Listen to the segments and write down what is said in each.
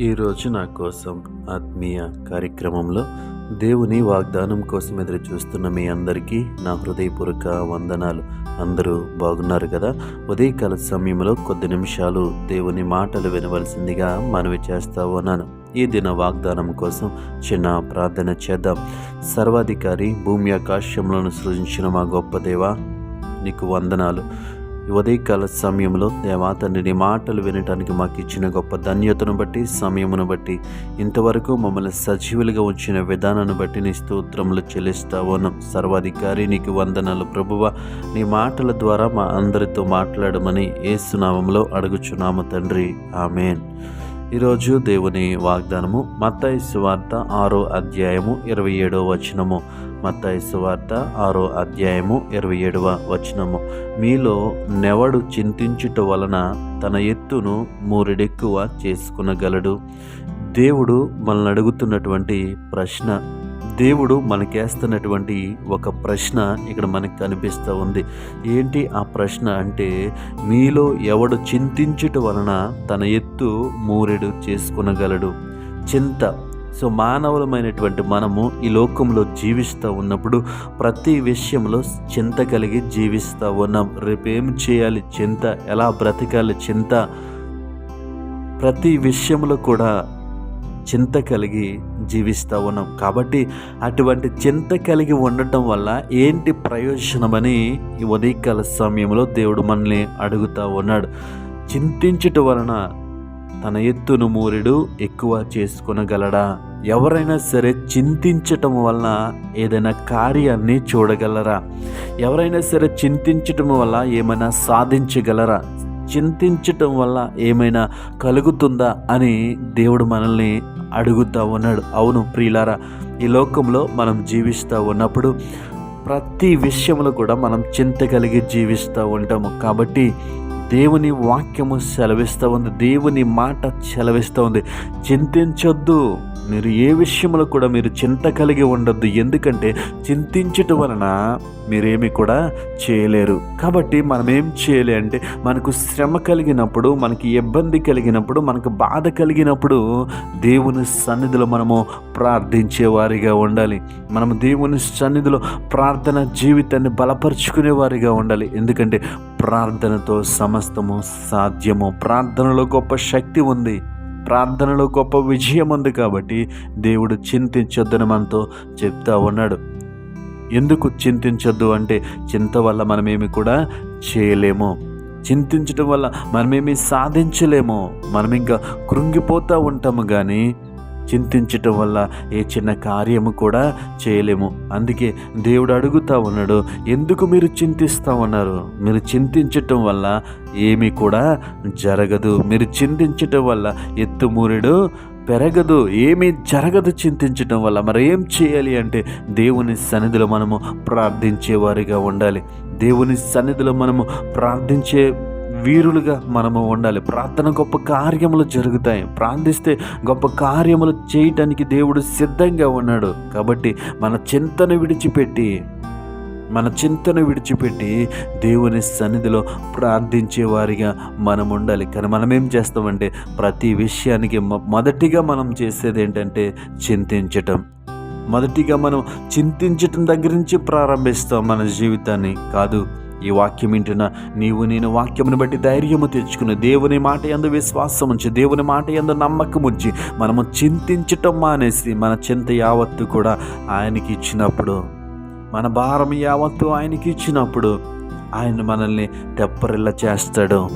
ఈరోజు నా కోసం ఆత్మీయ కార్యక్రమంలో దేవుని వాగ్దానం కోసం ఎదురు చూస్తున్న మీ అందరికీ నా హృదయపూర్వక వందనాలు. అందరూ బాగున్నారు కదా? ఉదయకాల సమయంలో కొద్ది నిమిషాలు దేవుని మాటలు వినవలసిందిగా మనవి చేస్తా ఉన్నాను. ఈ దిన వాగ్దానం కోసం చిన్న ప్రార్థన చేద్దాం. సర్వాధికారి భూమి ఆకాశంలోను సృజించిన మా గొప్ప దేవ నీకు వందనాలు. ఉదయకాల సమయంలో దేవా నీ మాటలు వినటానికి మాకు ఇచ్చిన గొప్ప ధన్యతను బట్టి సమయమును బట్టి ఇంతవరకు మమ్మల్ని సజీవులుగా ఉంచిన విధానాన్ని బట్టి నీ స్తోత్రములు చెల్లిస్తా ఉన్నాం సర్వాధికారి నీకు వందనాలు ప్రభువ. నీ మాటల ద్వారా మా అందరితో మాట్లాడమని ఏసునామంలో అడుగుచున్నాము తండ్రి. ఆమెన్. ఈరోజు దేవుని వాగ్దానము మత్తాయి సువార్త ఆరో అధ్యాయము ఇరవై ఏడో వచనము. మత్తాయి వార్త ఆరో అధ్యాయము ఇరవై ఏడవ వచనము. మీలో నెవడు చింతించుట వలన తన ఎత్తును మూరెడెక్కువ చేసుకునగలడు. దేవుడు మనల్ని అడుగుతున్నటువంటి ప్రశ్న దేవుడు మనకేస్తున్నటువంటి ఒక ప్రశ్న ఇక్కడ మనకు కనిపిస్తూ ఉంది. ఏంటి ఆ ప్రశ్న అంటే మీలో ఎవడు చింతించుట వలన తన ఎత్తు మూరెడు చేసుకునగలడు. చింత సో మానవులమైనటువంటి మనము ఈ లోకంలో జీవిస్తూ ఉన్నప్పుడు ప్రతి విషయంలో చింత కలిగి జీవిస్తూ ఉన్నాం. రేపేం చేయాలి? చింత ఎలా బ్రతకాలి? చింత ప్రతి విషయంలో కూడా చింత కలిగి జీవిస్తూ ఉన్నాం. కాబట్టి అటువంటి చింత కలిగి ఉండటం వల్ల ఏంటి ప్రయోజనమని ఈ ఉదయకాల సమయంలో దేవుడు మనల్ని అడుగుతూ ఉన్నాడు. చింతించుట వలన తన ఎత్తును మూరెడు ఎక్కువ చేసుకునగలడా? ఎవరైనా సరే చింతించటం వలన ఏదైనా కార్యాన్ని చూడగలరా? ఎవరైనా సరే చింతించటం వల్ల ఏమైనా సాధించగలరా? చింతించటం వల్ల ఏమైనా కలుగుతుందా అని దేవుడు మనల్ని అడుగుతూ ఉన్నాడు. అవును ప్రియులారా ఈ లోకంలో మనం జీవిస్తూ ఉన్నప్పుడు ప్రతి విషయంలో కూడా మనం చింత కలిగి జీవిస్తూ ఉంటాము. కాబట్టి దేవుని వాక్యము సెలవిస్తూ ఉంది. దేవుని మాట సెలవిస్తూ ఉంది. చింతించొద్దు. మీరు ఏ విషయంలో కూడా మీరు చింత కలిగి ఉండొద్దు. ఎందుకంటే చింతించటం వలన మీరేమి కూడా చేయలేరు. కాబట్టి మనం ఏం చేయాలి అంటే మనకు శ్రమ కలిగినప్పుడు మనకి ఇబ్బంది కలిగినప్పుడు మనకు బాధ కలిగినప్పుడు దేవుని సన్నిధిలో మనము ప్రార్థించేవారిగా ఉండాలి. మనం దేవుని సన్నిధిలో ప్రార్థన జీవితాన్ని బలపరుచుకునేవారిగా ఉండాలి. ఎందుకంటే ప్రార్థనతో సమస్తము సాధ్యము. ప్రార్థనలో గొప్ప శక్తి ఉంది. ప్రార్థనలో గొప్ప విజయం ఉంది కాబట్టి దేవుడు చింతించొద్దని మనతో చెప్తా ఉన్నాడు. ఎందుకు చింతించొద్దు అంటే చింత వల్ల మనమేమి కూడా చేయలేము. చింతించడం వల్ల మనమేమి సాధించలేము. మనం ఇంకా కృంగిపోతూ ఉంటాము కానీ చింతించటం వల్ల ఏ చిన్న కార్యము కూడా చేయలేము. అందుకే దేవుడు అడుగుతా ఉన్నాడు ఎందుకు మీరు చింతిస్తూ ఉన్నారు? మీరు చింతించటం వల్ల ఏమీ కూడా జరగదు. మీరు చింతించటం వల్ల ఎత్తుమూరెడు పెరగదు. ఏమీ జరగదు చింతించటం వల్ల. మరి ఏం చేయాలి అంటే దేవుని సన్నిధిలో మనము ప్రార్థించేవారిగా ఉండాలి. దేవుని సన్నిధిలో మనము ప్రార్థించే వీరులుగా మనము ఉండాలి. ప్రార్థన గొప్ప కార్యములు జరుగుతాయి. ప్రార్థిస్తే గొప్ప కార్యములు చేయటానికి దేవుడు సిద్ధంగా ఉన్నాడు. కాబట్టి మన చింతను విడిచిపెట్టి మన చింతను విడిచిపెట్టి దేవుని సన్నిధిలో ప్రార్థించే వారిగా మనం ఉండాలి. కానీ మనం ఏం చేస్తామంటే ప్రతి విషయానికి మొదటిగా మనం చేసేది ఏంటంటే చింతించటం. మొదటిగా మనం చింతించటం దగ్గర నుంచి ప్రారంభిస్తాం మన జీవితాన్ని. కాదు ఈ వాక్యం వింటున్న నీవు నేను వాక్యమును బట్టి ధైర్యము తెచ్చుకుని దేవుని మాట ఎందు విశ్వాసం ఉంచి దేవుని మాట ఎందు నమ్మకం ఉంచి మనము చింతించటం మానేసి మన చింత యావత్తు కూడా ఆయనకి ఇచ్చినప్పుడు మన భారం యావత్తు ఆయనకి ఇచ్చినప్పుడు ఆయన మనల్ని తెప్పరిల్ల చేస్తాడు.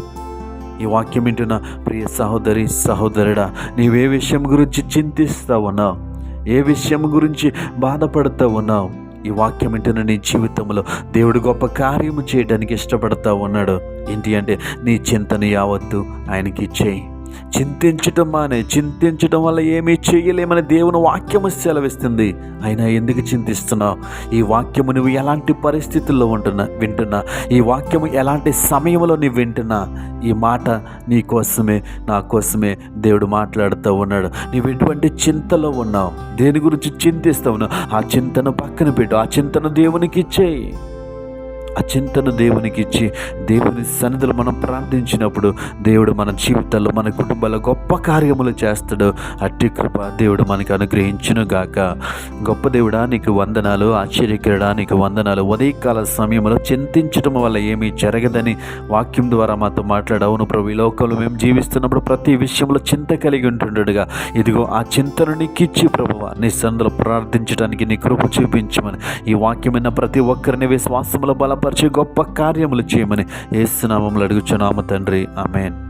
ఈ వాక్యం వింటున్న ప్రియ సహోదరి సహోదరుడా నీవే విషయం గురించి చింతిస్తా ఉన్నావు. ఏ విషయం గురించి బాధపడుతూ ఉన్నావు? ఈ వాక్యం వింటున్న నీ జీవితంలో దేవుడు గొప్ప కార్యము చేయడానికి ఇష్టపడతా ఉన్నాడు ఏంటి అంటే నీ చింతను యావత్తు ఆయనకి ఇచ్చేయి చింతించటం మానే చింతించటం వల్ల ఏమీ చేయలేమని దేవుని వాక్యము సెలవిస్తుంది. అయినా ఎందుకు చింతిస్తున్నావు? ఈ వాక్యము నువ్వు ఎలాంటి పరిస్థితుల్లో ఉంటున్నా వింటున్నా? ఈ వాక్యము ఎలాంటి సమయంలో నువ్వు వింటున్నా? ఈ మాట నీ కోసమే నా కోసమే దేవుడు మాట్లాడుతూ ఉన్నాడు. నువ్వు ఎటువంటి చింతలో ఉన్నావు? దేని గురించి చింతిస్తావు ఆ చింతను పక్కన పెట్టు ఆ చింతను దేవునికి ఇచ్చేయి. ఆ చింతను దేవునికి ఇచ్చి దేవుని సన్నిధిలో మనం ప్రార్థించినప్పుడు దేవుడు మన జీవితాల్లో మన కుటుంబాల్లో గొప్ప కార్యములు చేస్తాడు. అట్టి కృప దేవుడు మనకు అనుగ్రహించును గాక గొప్ప దేవుడా నీకు వందనాలు ఆశ్చర్యకరడా నీకు వందనాలు. ఉదయకాల సమయంలో చింతించడం వల్ల ఏమీ జరగదని వాక్యం ద్వారా మాతో మాట్లాడవును ప్రభు. ఈ లోకంలో మేము జీవిస్తున్నప్పుడు ప్రతి విషయంలో చింత కలిగి ఉంటుండగా ఇదిగో ఆ చింతను నీకిచ్చి ప్రభువ నీ సందులో ప్రార్థించడానికి నీ కృప చూపించమని. ఈ వాక్యమైన ప్రతి ఒక్కరిని విశ్వాసములో బలపరిచి గొప్ప కార్యములు చేయమని ఏసునామంలో అడుగుచున్నాము తండ్రి. ఆమెన్.